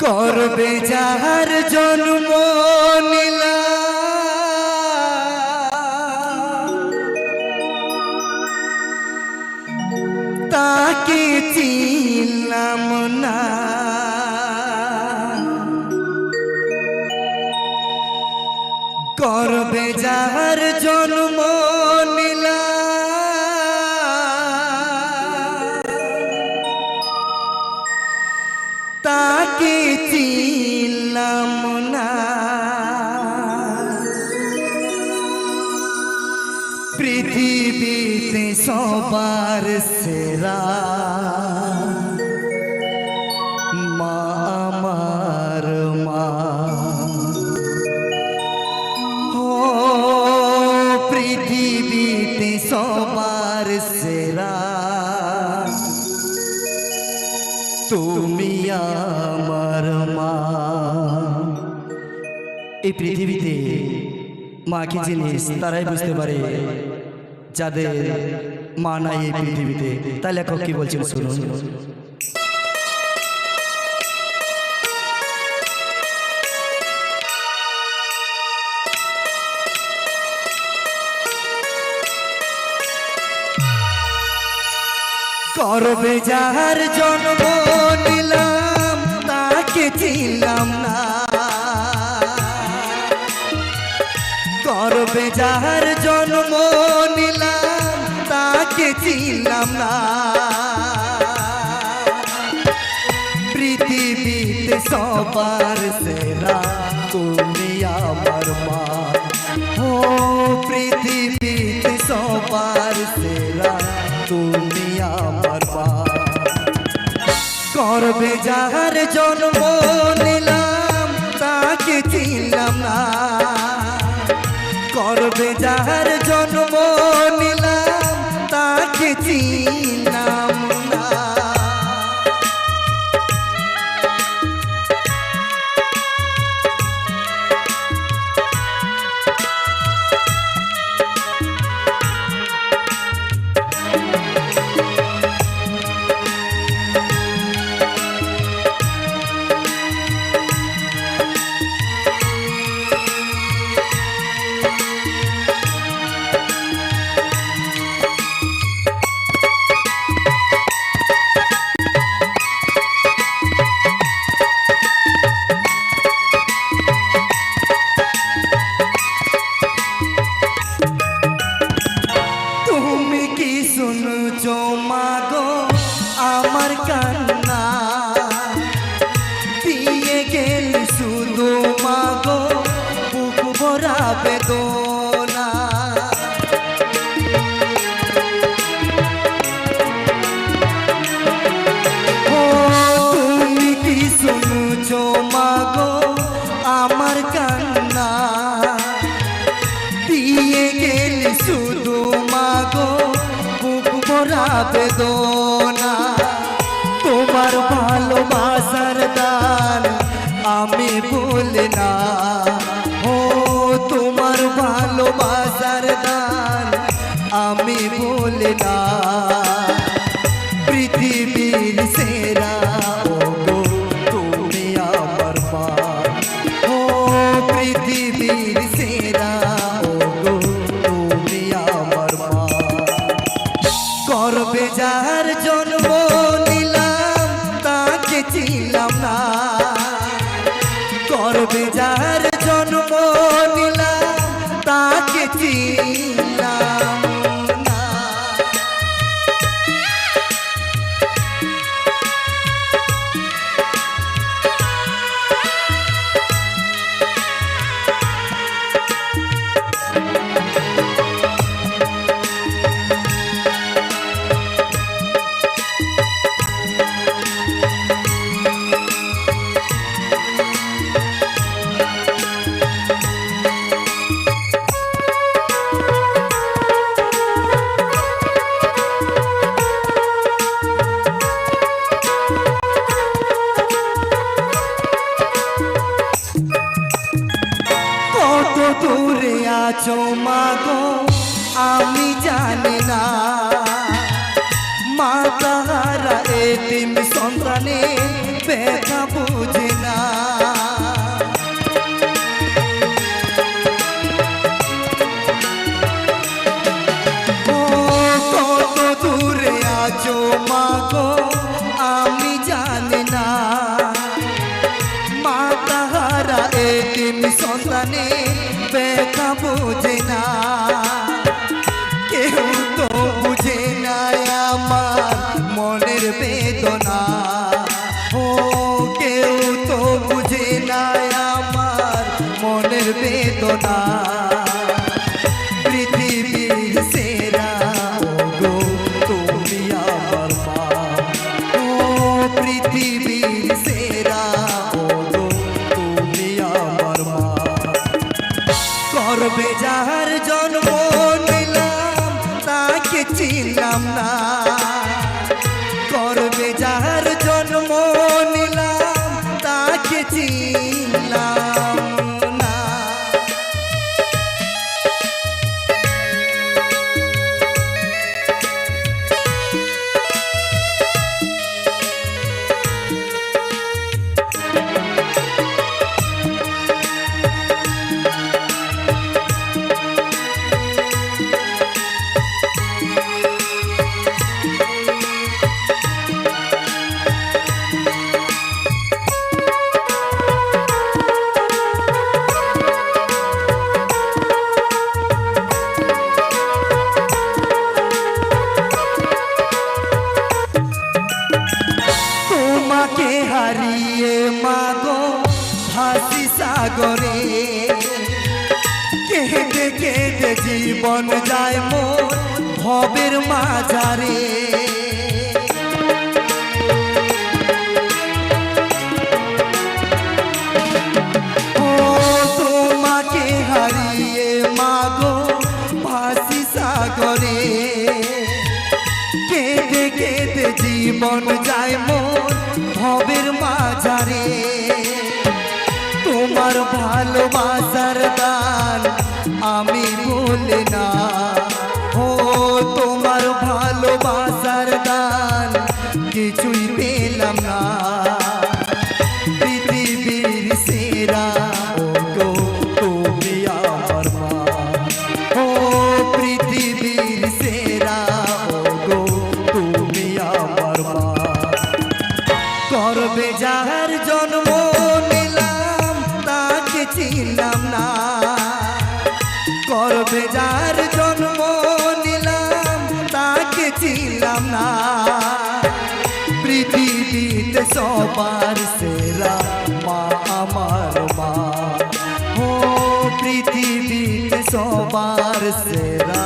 করবে যাহার জন্ম নীলা। তাকে চিনলাম না। করবে যাহার জন্ম সবার সেরা। মা আমার মা। ও পৃথিবীতে সবার সেরা। তুমি আমার মা। এই পৃথিবীতে মা কি জিনিস? তারাই বুঝতে পারে। যাদের মা এই পৃথিবীতে। তাই লেখক কি শুনুন। করবে জন্ম নিলাম তাকে চিনলাম না। করবে চিনলাম না। পৃথিবীতে সবার সেরা, তুমি আমার মা। ও পৃথিবীতে সবার সেরা, তুমি আমার মা। করবে যাহার জন্ম নিলাম, তাকে চিনলাম না। করবে যাহার জন্ম নিলাম তাকে শুধু মাগো বুক ভরা বেদনা। আমার কান্না? শুধু মাগো বুক ভরা বেদনা। ভুলি ও, তোমার ভালোবাসার দান আমি ভুলি না। পৃথিবীর সেরা তুমি আমার মা। ও, পৃথিবীর সেরা। মাগো, আমি জানি না। মা তাহারা এটিম সন্তানে ব্যথা বুঝে না। কত দূরে আছো মাগো চিনলাম না। হারিয়ে মাগো হাসি সাগরে। কেঁদে কেঁদে জীবন যায় মোর ভবের মাঝারে। জীবন যায় মন ভবের মাঝারে তোমার ভালোবাসার দান আমি বলে না। ও তোমার ভালোবাসার দান কিছুই পেলাম না। করবে যাহার জন্ম নিলাম, তাকে চিনলাম না। করবে যার জন্ম নিলাম, তাকে চিনলাম না। পৃথিবীতে সবার সেরা মা আমার মা। ও পৃথিবীতে সবার সেরা